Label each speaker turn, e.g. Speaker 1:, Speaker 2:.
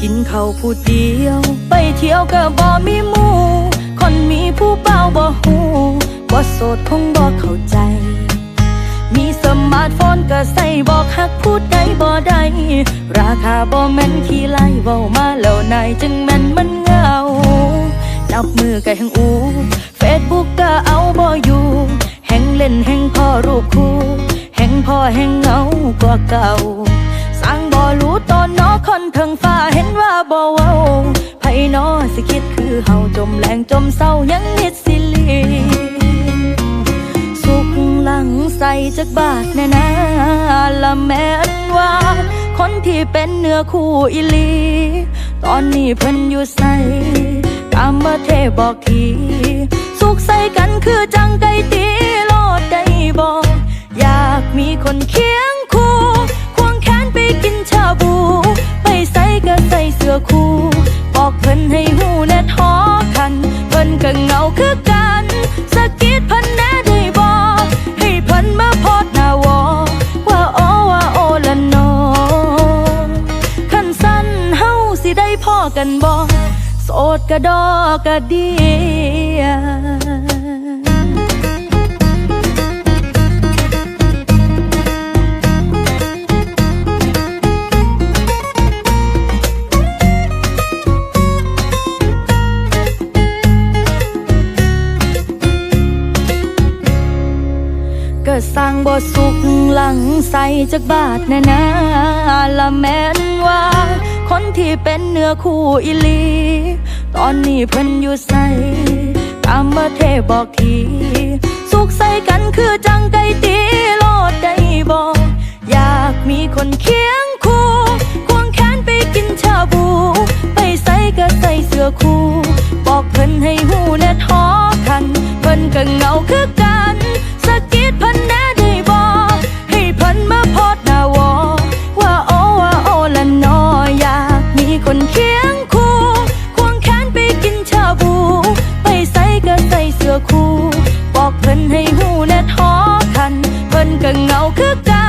Speaker 1: กินข้าวผู้เดียว ไปเที่ยวก็บ่มีหมู่คนมีผู้เป่าบ่ฮู้บ่โสดคงบ่เข้าใจ มีสมาร์ทโฟนก็ใส่บอกหักพูดได้บ่ได้ราคาบ่แม่นขี้ไล่เว้ามาแล้วนายจึงแม่นมันเงานับมือก็แห่งอูเฟซบุ๊กก็เอาบ่อยู่แห่งเล่นแห่งพ่อรูปคู่ แห่งพ่อแห่งเงากว่าเก่าสร้างบ่รู้ตอนนอ คนเทิงฟ้าเห็นว่าบ่เว้าไผนอสิคิดคือเฮาจมแรงจมเศร้ายังนิดสิลีสุกหลังใส่จากบาทแน่นาละแม่นว่า คนที่เป็นเนื้อคู่อิลี ตอนนี้เพิ่นอยู่ใส่ตามมาเทบอกทีสุขใส่กันคือจังไก่ตีโลดได้บอกอยากมีคนเคียง คู่บอกเพิ่นให้หูแน่ท้อคัน เพิ่นก็เหงาคือกันสะกิดเพิ่นแน่ได้บอกให้เพิ่นมาโพดหน้าวอว่าโอว่าโอละนอคันสั้นเฮาสิได้พ่อกันบอกโสดกะดอกกะเดีย บ่สุขหลังใสจากบาทแน่นาละแม่นว่า คนที่เป็นเนื้อคู่อิลี ตอนนี้เพิ่นอยู่ใสตามเมื่อเทบอกที สุขใสกันคือจังไกตีโลดได้บอกอยากมีคนเคียงคู่ควงแขนไปกินชาบู ไปใส่ก็ใสเสื้อคู่ บอกเพิ่นให้หูแน่ท้อคัน เพิ่นก็เงาคือกัน คู่ บอกเพิ่นให้หูและท้อคัน เพิ่นก็เหงาคือกัน